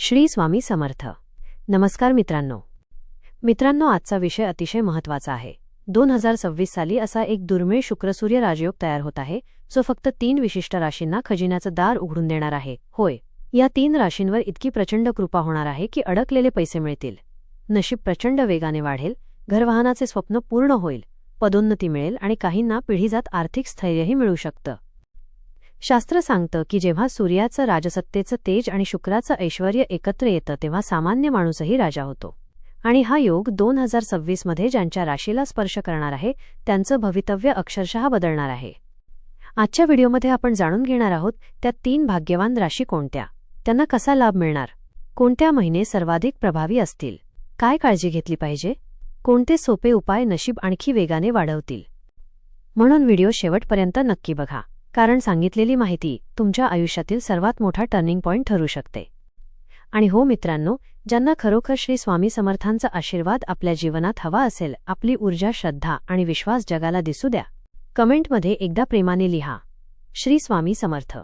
श्री स्वामी समर्थ. नमस्कार मित्रांनो. मित्रांनो आजचा विषय अतिशय महत्त्वाचा आहे. दोन हजार सव्वीस साली असा एक दुर्मिळ शुक्रसूर्य राजयोग तयार होत आहे जो फक्त तीन विशिष्ट राशींना खजिन्याचं दार उघडून देणार आहे. होय या तीन राशींवर इतकी प्रचंड कृपा होणार आहे की अडकलेले पैसे मिळतील. नशीब प्रचंड वेगाने वाढेल घरवाहनाचे स्वप्न पूर्ण होईल पदोन्नती मिळेल आणि काहींना पिढीजात आर्थिक स्थैर्यही मिळू शकतं. शास्त्र सांगतं की जेव्हा सूर्याचं राजसत्तेचं तेज आणि शुक्राचं ऐश्वर एकत्र येतं तेव्हा सामान्य माणूसही राजा होतो. आणि हा योग दोन हजार सव्वीसमध्ये ज्यांच्या राशीला स्पर्श करणार आहे त्यांचं भवितव्य अक्षरशः बदलणार आहे. आजच्या व्हिडिओमध्ये आपण जाणून घेणार आहोत त्या तीन भाग्यवान राशी कोणत्या? त्यांना कसा लाभ मिळणार? कोणत्या महिने सर्वाधिक प्रभावी असतील? काय काळजी घेतली पाहिजे? कोणते सोपे उपाय नशीब आणखी वेगाने वाढवतील? म्हणून व्हिडिओ शेवटपर्यंत नक्की बघा. कारण सांगितलेली माहिती तुमच्या आयुष्यातील सर्वात मोठा टर्निंग पॉईंट ठरू शकते. आणि हो मित्रांनो ज्यांना खरोखर श्री स्वामी समर्थांचा आशीर्वाद आपल्या जीवनात हवा असेल आपली ऊर्जा श्रद्धा आणि विश्वास जगाला दिसू द्या. कमेंटमध्ये एकदा प्रेमाने लिहा श्री स्वामी समर्थ.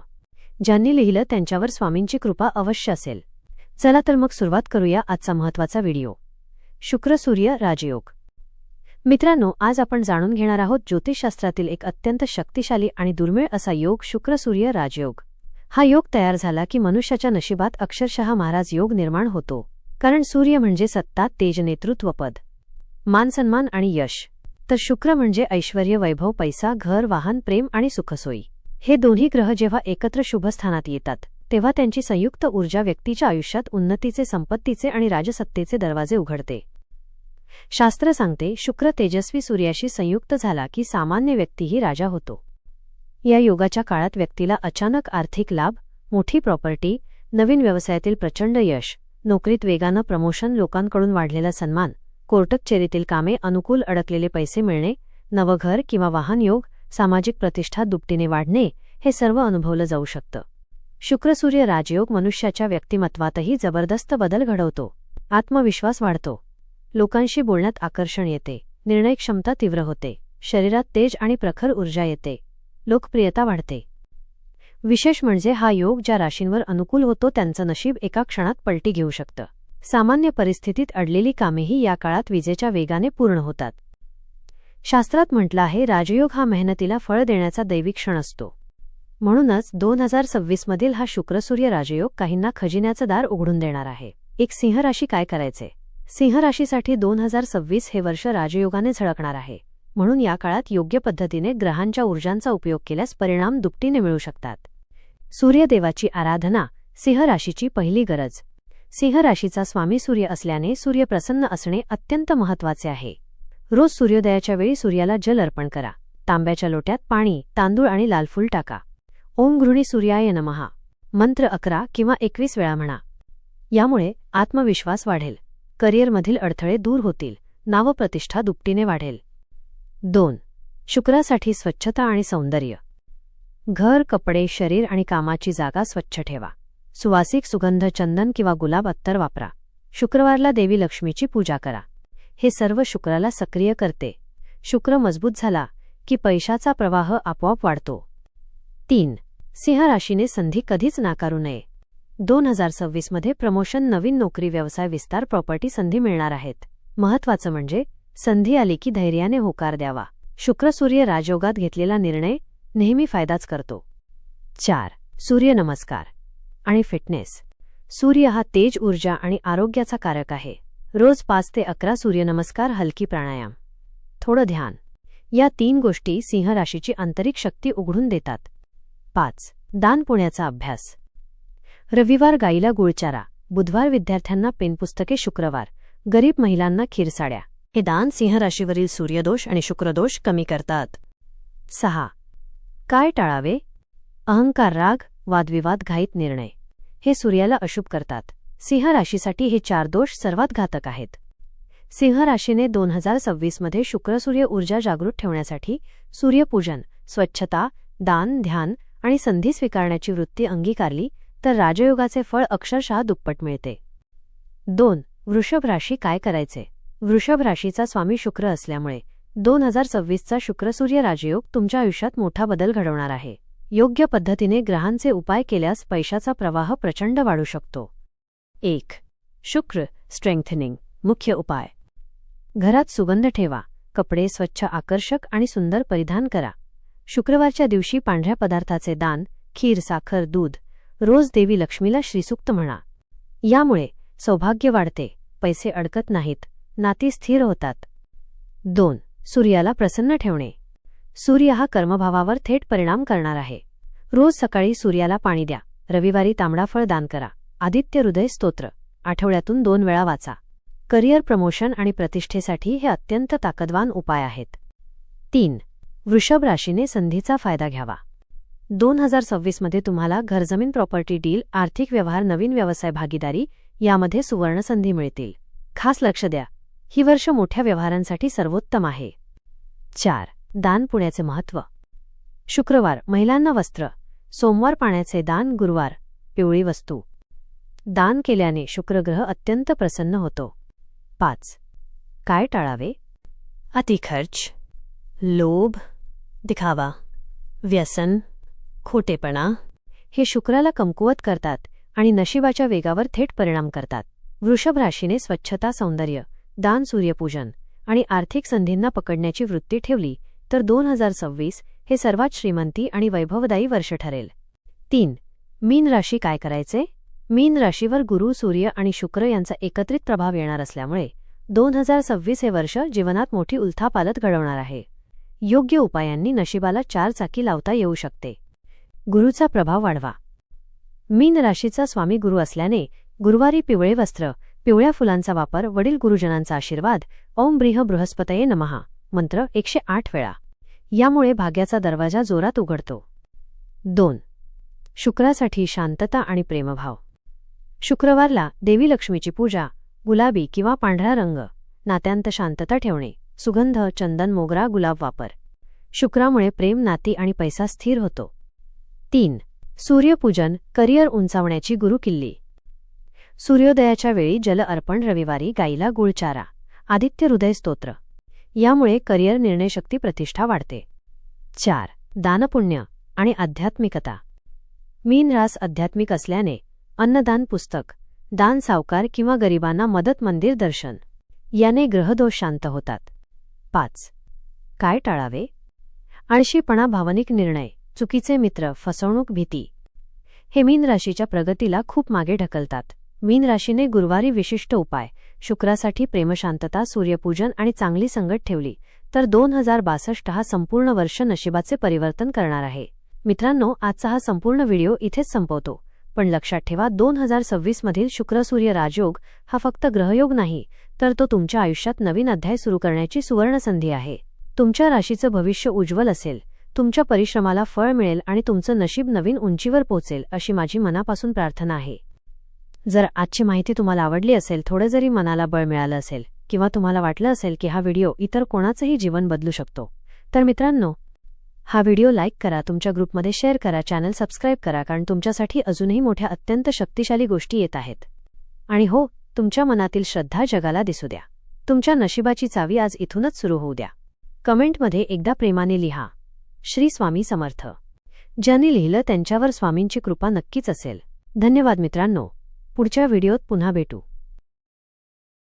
ज्यांनी लिहिलं त्यांच्यावर स्वामींची कृपा अवश्य असेल. चला तर मग सुरुवात करूया आजचा महत्त्वाचा व्हिडिओ. शुक्रसूर्य राजयोग. मित्रांनो आज आपण जाणून घेणार आहोत ज्योतिषशास्त्रातील एक अत्यंत शक्तिशाली आणि दुर्मिळ असा योग शुक्रसूर्य राजयोग. हा योग तयार झाला की मनुष्याच्या नशिबात अक्षरशः महाराज योग निर्माण होतो. कारण सूर्य म्हणजे सत्ता तेज नेतृत्वपद मानसन्मान आणि यश. तर शुक्र म्हणजे ऐश्वर वैभव पैसा घर वाहन प्रेम आणि सुखसोयी. हे दोन्ही ग्रह जेव्हा एकत्र शुभस्थानात येतात तेव्हा त्यांची संयुक्त ऊर्जा व्यक्तीच्या आयुष्यात उन्नतीचे संपत्तीचे आणि राजसत्तेचे दरवाजे उघडते. शास्त्र सांगते शुक्र तेजस्वी सूर्याशी संयुक्त झाला की सामान्य व्यक्तीही राजा होतो. या योगाच्या काळात व्यक्तीला अचानक आर्थिक लाभ मोठी प्रॉपर्टी नवीन व्यवसायातील प्रचंड यश नोकरीत वेगानं प्रमोशन लोकांकडून वाढलेला सन्मान कोर्टकचेरीतील कामे अनुकूल अडकलेले पैसे मिळणे नवघर किंवा वाहन योग सामाजिक प्रतिष्ठा दुपटीने वाढणे हे सर्व अनुभवलं जाऊ शकतं. शुक्रसूर्य राजयोग मनुष्याच्या व्यक्तिमत्वातही जबरदस्त बदल घडवतो. आत्मविश्वास वाढतो. लोकांशी बोलण्यात आकर्षण येते. निर्णय क्षमता तीव्र होते. शरीरात तेज आणि प्रखर ऊर्जा येते. लोकप्रियता वाढते. विशेष म्हणजे हा योग ज्या राशींवर अनुकूल होतो त्यांचं नशीब एका क्षणात पलटी घेऊ शकतं. सामान्य परिस्थितीत अडलेली कामेही या काळात विजेच्या वेगाने पूर्ण होतात. शास्त्रात म्हटलं आहे राजयोग हा मेहनतीला फळ देण्याचा दैविक क्षण असतो. म्हणूनच दोन हजार सव्वीसमधील हा शुक्रसूर्य राजयोग काहींना खजिन्याचं दार उघडून देणार आहे. एक सिंह राशी काय करायचे? सिंह राशीसाठी दोन हजार सव्वीस हे वर्ष राजयोगाने झळकणार आहे. म्हणून या काळात योग्य पद्धतीने ग्रहांच्या ऊर्जांचा उपयोग केल्यास परिणाम दुपटीने मिळू शकतात. सूर्यदेवाची आराधना सिंह राशीची पहिली गरज. सिंह राशीचा स्वामी सूर्य असल्याने सूर्य प्रसन्न असणे अत्यंत महत्त्वाचे आहे. रोज सूर्योदयाच्या वेळी सूर्याला जल अर्पण करा. तांब्याच्या लोट्यात पाणी तांदूळ आणि लालफूल टाका. ओम घृणी सूर्याय नमहा मंत्र अकरा किंवा एकवीस वेळा म्हणा. यामुळे आत्मविश्वास वाढेल. करिअरमधील अडथळे दूर होतील नावप्रतिष्ठा दुपटीने वाढेल. दोन शुक्रासाठी स्वच्छता आणि सौंदर्य. घर कपडे शरीर आणि कामाची जागा स्वच्छ ठेवा. सुवासिक सुगंध चंदन किंवा गुलाब अत्तर वापरा. शुक्रवारला देवी लक्ष्मीची पूजा करा. हे सर्व शुक्राला सक्रिय करते. शुक्र मजबूत झाला की पैशाचा प्रवाह आपोआप वाढतो. तीन सिंह राशीने संधी कधीच नाकारू नये. दोन हजार सव्वीसमध्ये प्रमोशन नवीन नोकरी व्यवसाय विस्तार प्रॉपर्टी संधी मिळणार आहेत. महत्वाचं म्हणजे संधी आली की धैर्याने होकार द्यावा. शुक्रसूर्य राजयोगात घेतलेला निर्णय नेहमी फायदाच करतो. चार सूर्यनमस्कार आणि फिटनेस. सूर्य हा तेज ऊर्जा आणि आरोग्याचा कारक आहे. रोज पाच ते अकरा सूर्यनमस्कार हलकी प्राणायाम. थोडं ध्यान. या तीन गोष्टी सिंह राशीची आंतरिक शक्ती उघडून देतात. पाच दान पुण्याचा अभ्यास. रविवार गाईला गुळचारा. बुधवार विद्यार्थ्यांना पेनपुस्तके शुक्रवार. गरीब महिलांना खीरसाड्या. हे दान सिंह राशीवरील सूर्यदोष आणि शुक्रदोष कमी करतात. सहा. काय टाळावे? अहंकार राग वादविवाद घाईत निर्णय. हे सूर्याला अशुभ करतात. सिंह राशीसाठी हे चार दोष सर्वात घातक आहेत. सिंह राशीने दोन हजार सव्वीसमध्ये शुक्रसूर्य ऊर्जा जागृत ठेवण्यासाठी सूर्यपूजन स्वच्छता दान ध्यान आणि संधी स्वीकारण्याची वृत्ती अंगीकारली तर राजयोगाचे फळ अक्षरशः दुप्पट मिळते. दोन वृषभ राशी काय करायचे? वृषभ राशीचा स्वामी शुक्र असल्यामुळे दोन हजार सव्वीसचा शुक्रसूर्य राजयोग तुमच्या आयुष्यात मोठा बदल घडवणार आहे. योग्य पद्धतीने ग्रहांचे उपाय केल्यास पैशाचा प्रवाह प्रचंड वाढू शकतो. एक शुक्र स्ट्रेंथनिंग मुख्य उपाय. घरात सुगंध ठेवा कपडे स्वच्छ आकर्षक आणि सुंदर परिधान करा. शुक्रवारच्या दिवशी पांढऱ्या पदार्थाचे दान खीर साखर दूध रोज देवी लक्ष्मीला श्रीसूक्त म्हणा. यामुळे सौभाग्य वाढते पैसे अडकत नाहीत नाती स्थिर होतात. दोन सूर्याला प्रसन्न ठेवणे. सूर्य हा कर्मभावावर थेट परिणाम करणार आहे. रोज सकाळी सूर्याला पाणी द्या रविवारी तांबडाफळ दान करा. आदित्य हृदय स्तोत्र. आठवड्यातून दोन वेळा वाचा. करिअर प्रमोशन आणि प्रतिष्ठेसाठी हे अत्यंत ताकदवान उपाय आहेत. तीन वृषभ राशीने संधीचा फायदा घ्यावा. दोन हजार सव्वीसमध्ये तुम्हाला घरजमीन प्रॉपर्टी डील आर्थिक व्यवहार नवीन व्यवसाय भागीदारी यामध्ये सुवर्णसंधी मिळतील. खास लक्ष द्या. ही वर्ष मोठ्या व्यवहारांसाठी सर्वोत्तम आहे. चार. दान पुण्याचे महत्त्व. शुक्रवार महिलांना वस्त्र. सोमवार पाण्याचे दान. गुरुवार पिवळी वस्तू. दान केल्याने शुक्रग्रह अत्यंत प्रसन्न होतो. पाच. काय टाळावे? अतिखर्च. लोभ. दिखावा. व्यसन. खोटेपणा हे शुक्राला कमकुवत करतात आणि नशिबाच्या वेगावर थेट परिणाम करतात. वृषभ राशीने स्वच्छता सौंदर्य दान सूर्यपूजन आणि आर्थिक संधींना पकडण्याची वृत्ती ठेवली तर दोन हजार सव्वीस हे सर्वात श्रीमंती आणि वैभवदायी वर्ष ठरेल. तीन मीन राशी काय करायचे? मीन राशीवर गुरु सूर्य आणि शुक्र यांचा एकत्रित प्रभाव येणार असल्यामुळे दोन हजार सव्वीस हे वर्ष जीवनात मोठी उलथापालत घडवणार आहे. योग्य उपायांनी नशिबाला चार चाकी लावता येऊ शकते. गुरुचा प्रभाव वाढवा. मीन राशीचा स्वामी गुरु असल्याने गुरुवारी पिवळे वस्त्र पिवळ्या फुलांचा वापर वडील गुरुजनांचा आशीर्वाद ओम ब्रिह बृहस्पतये नमहा मंत्र एकशे आठ वेळा. यामुळे भाग्याचा दरवाजा जोरात उघडतो. दोन. शुक्रासाठी शांतता आणि प्रेमभाव. शुक्रवारला देवी लक्ष्मीची पूजा गुलाबी किंवा पांढरा रंग नात्यांत शांतता ठेवणे सुगंध चंदन मोगरा गुलाब वापर. शुक्रामुळे प्रेम नाती आणि पैसा स्थिर होतो. तीन. सूर्यपूजन करिअर उंचावण्याची गुरुकिल्ली. सूर्योदयाच्या वेळी जल अर्पण रविवारी गाईला गुळचारा. आदित्य हृदय स्तोत्र. यामुळे करिअर निर्णयशक्ती प्रतिष्ठा वाढते. चार. दानपुण्य आणि आध्यात्मिकता. मीन रास आध्यात्मिक असल्याने अन्नदान पुस्तक दान सावकार किंवा गरिबांना मदत मंदिर दर्शन याने ग्रहदोष शांत होतात. पाच. काय टाळावे? आळशीपणा भावनिक निर्णय. चुकीचे मित्र फसवणूक भीती. हे मीन राशीच्या प्रगतीला खूप मागे ढकलतात. मीन राशीने गुरुवारी विशिष्ट उपाय शुक्रासाठी प्रेमशांतता सूर्यपूजन आणि चांगली संगत ठेवली तर दोन हजार बासष्ट हा संपूर्ण वर्ष नशिबाचे परिवर्तन करणार आहे. मित्रांनो आजचा हा संपूर्ण व्हिडिओ इथेच संपवतो. पण लक्षात ठेवा दोन हजार सव्वीसमधील शुक्रसूर्य राजयोग हा फक्त ग्रहयोग नाही तर तो तुमच्या आयुष्यात नवीन अध्याय सुरू करण्याची सुवर्णसंधी आहे. तुमच्या राशीचं भविष्य उज्ज्वल असेल. तुमच्या परिश्रमाला फळ मिळेल आणि तुमचं नशीब नवीन उंचीवर पोचेल अशी माझी मनापासून प्रार्थना आहे. जर आजची माहिती तुम्हाला आवडली असेल थोडं जरी मनाला बळ मिळालं असेल किंवा तुम्हाला वाटलं असेल की हा व्हिडिओ इतर कोणाचंही जीवन बदलू शकतो तर मित्रांनो हा व्हिडिओ लाईक करा तुमच्या ग्रुपमध्ये शेअर करा चॅनल सबस्क्राईब करा कारण तुमच्यासाठी अजूनही मोठ्या अत्यंत शक्तिशाली गोष्टी येत आहेत. आणि हो तुमच्या मनातील श्रद्धा जगाला दिसू द्या. तुमच्या नशिबाची चावी आज इथूनच सुरू होऊ द्या. कमेंटमध्ये एकदा प्रेमाने लिहा. श्री स्वामी समर्थ. ज्यांनी लिहिलं त्यांच्यावर स्वामींची कृपा नक्कीच असेल. धन्यवाद मित्रांनो. पुढच्या व्हिडिओत पुन्हा भेटू.